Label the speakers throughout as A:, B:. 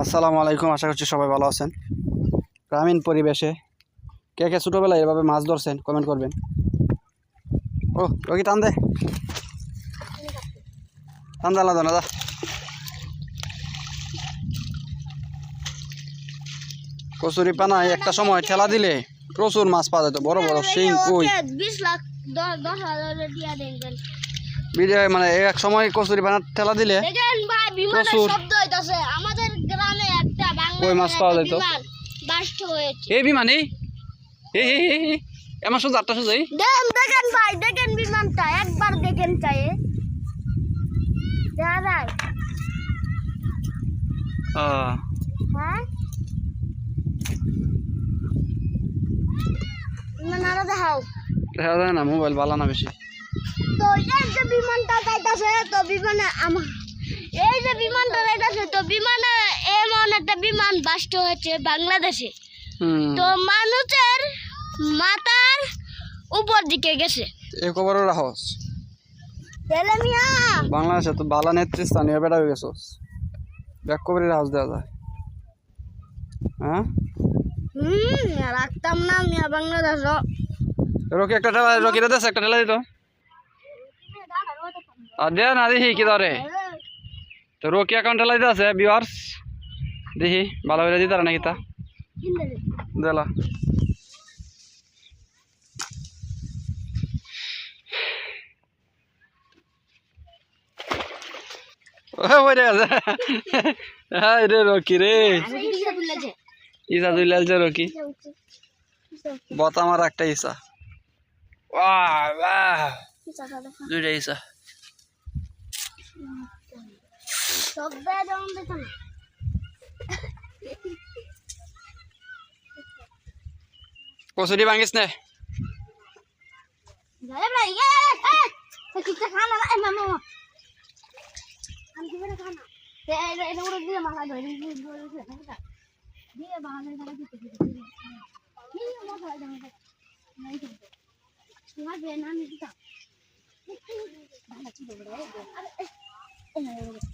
A: আসসালামু আলাইকুম, আশা করছি সবাই ভালো আছেন। গ্রামীণ পরিবেশে কে কে ছোটোবেলায় এভাবে মাছ ধরছেন কমেন্ট করবেন। ও রকি টান দে। টান দে আলাদা কচুরি পানায় একটা সময় ঠেলা দিলে প্রচুর মাছ পাওয়া যেত, বড় বড় শিং, কই। বিজয় মানে এক সময় কচুরি পানা ঠেলা দিলে
B: দেখেন ভাই বিমানের শব্দ হইতাছে। আমাদের গ্রামে একটা
A: কই মাছ
B: বাংলা
A: পাওয়া যেত?
B: বাস্ট হয়েছে।
A: এই বিমানে এই? এই এই, এই এমন সোজা আটটা সোজাই
B: দেখেন দেখেন ভাই দেখেন বিমানটা একবার দেখেন চাই দেখা যায়
A: আহ।
B: হ্যাঁ?
A: দেখা যায় না মোবাইল ভালো না বেশি।
B: তো এই যে বিমানটা যাইতাছে তো বিমানে আমার এই যে বিমানটা যাইতাছে তো বিমানে এমন একটা বিমান বাস্ট হয়েছে বাংলাদেশে। তো মানুষের মাথার উপর দিকে গেছে।
A: এই খবরও রাখস
B: মিয়া।
A: বাংলাদেশে তো বালা নেতৃস্থানীয় বেটা হয়ে গেছস ব্যাক কবরি রাখস দেওয়া যায়। হ্যাঁ?
B: হুম রাখতাম না মিয়া বাংলাদেশ
A: রকি একটা ঠেলা রকি রে একটা ঠেলা দিত। আর দে না দেখি কি ধরে তো রকি অ্যাকাউন্ট ঠেলা দিতে আছে ভিউয়ার্স দেখি ভালো করে দিতে নাকি তা দেলা ওই রে হ্যাঁ রে রকি রে ইসা দুই লালছে রকি বত আমার একটা ইসা বাহ বাহ দুইটা ইসা কচুরি ভাঙিস নে
B: না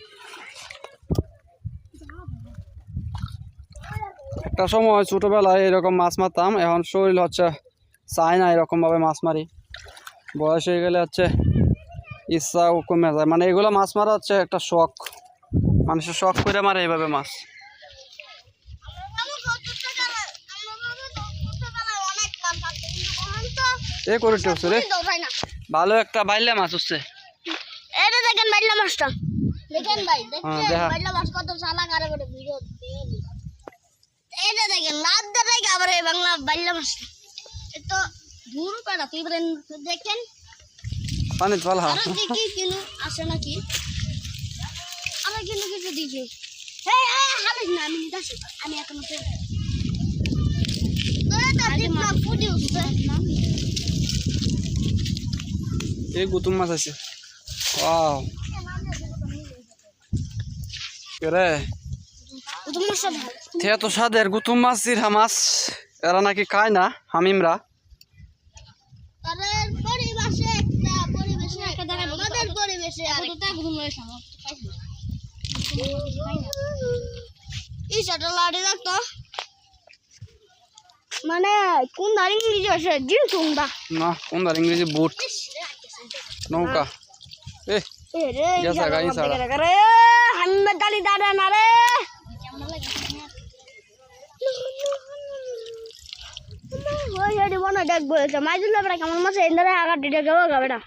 A: একটা সময় ছোটোবেলায় এরকম মাছ মারতাম এখন শরীর হচ্ছে চায় না এরকমভাবে মাছ মারি। বয়স হয়ে গেলে হচ্ছে ইচ্ছাও কমে যায়। মানে এগুলো মাছ মারা হচ্ছে একটা শখ। মানুষের শখ করে মারে এইভাবে মাছ। এ করে উঠছে রে। ভালো একটা বাইলে মাছ হচ্ছে।
B: দেখেন বাইলা মাছটা। দেখেন ভাই
A: হ্যাঁ,
B: দেখেন
A: দেখা।
B: বাইলা মাছ কত সালা করে লাদ দেখে আবার বাংলা এ তো দূর পেড়া তুই দেখেন।
A: পানি
B: কিনু আছে নাকি? আমরা কিনু কিছু দিছি। হ্যাঁ হ্যাঁ হালিস না আমি আমি এখনও
A: এই গুতুম মাছ আছে। ওয়াও। রে
B: তোমার সব
A: তো সাদের গুতুম মাছ জিরহা মাছ এরা নাকি খায় না হামিমরা?
B: মানে কোন ইংরেজি আছে জিন সুন্দা
A: না কোন ইংরেজি? বুট। নৌকা। এ
B: এ রে
A: গেছে গাড়ি ছাড়া।
B: রে হাম্মে দালি দাঁড়া না রে। ওই হেডি বনে দেখ বলেছে মাইজুল বেড়া কেমন মাছ এন্দারে আগার ডিটে যাব গাবেটা